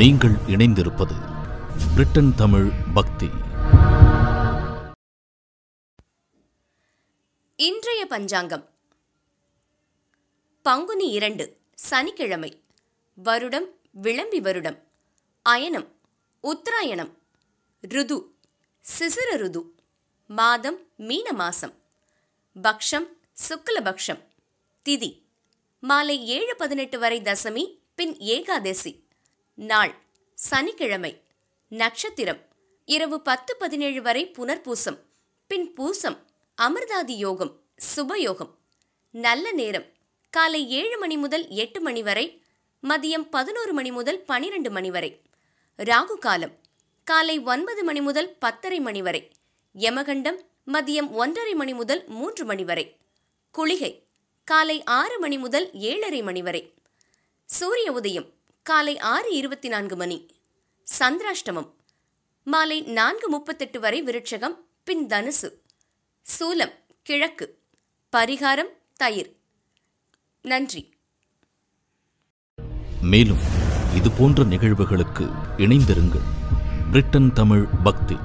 நீங்கள் இணைந்திருப்பது பிரிட்டன் தமிழ் பக்தி. இன்றைய பஞ்சாங்கம். பங்குனி இரண்டு சனிக்கிழமை. வருடம் விளம்பி வருடம். அயனம் உத்தராயணம். ருது சிசிர ருது. மாதம் மீன மாசம். பக்ஷம் சுக்லபக்ஷம் திதி மாலை ஏழு பதினெட்டு வரை தசமி பின் ஏகாதசி. நாள் சனிக்கிழமை நட்சத்திரம் இரவு பத்து பதினேழு வரை புனர்பூசம் பின் பூசம் அமிர்தாதி யோகம் சுபயோகம். நல்ல நேரம் காலை ஏழு மணி முதல் எட்டு மணி வரை மதியம் பதினோரு மணி முதல் பனிரெண்டு மணி வரை. ராகு காலம் காலை ஒன்பது மணி முதல் பத்தரை மணி வரை. யமகண்டம் மதியம் ஒன்றரை மணி முதல் மூன்று மணி வரை. குளிகை காலை ஆறு மணி முதல் ஏழரை மணி வரை. சூரிய உதயம் காலை ஆறு இருபத்தி நான்கு மணி. சந்திராஷ்டமம். மாலை நான்கு முப்பத்தெட்டு வரை விருட்சகம் பின் தனுசு. சூலம் கிழக்கு. பரிகாரம் தயிர். நன்றி. மேலும் இது போன்ற நிகழ்வுகளுக்கு இணைந்திருங்கள். பிரிட்டன் தமிழ் பக்தி.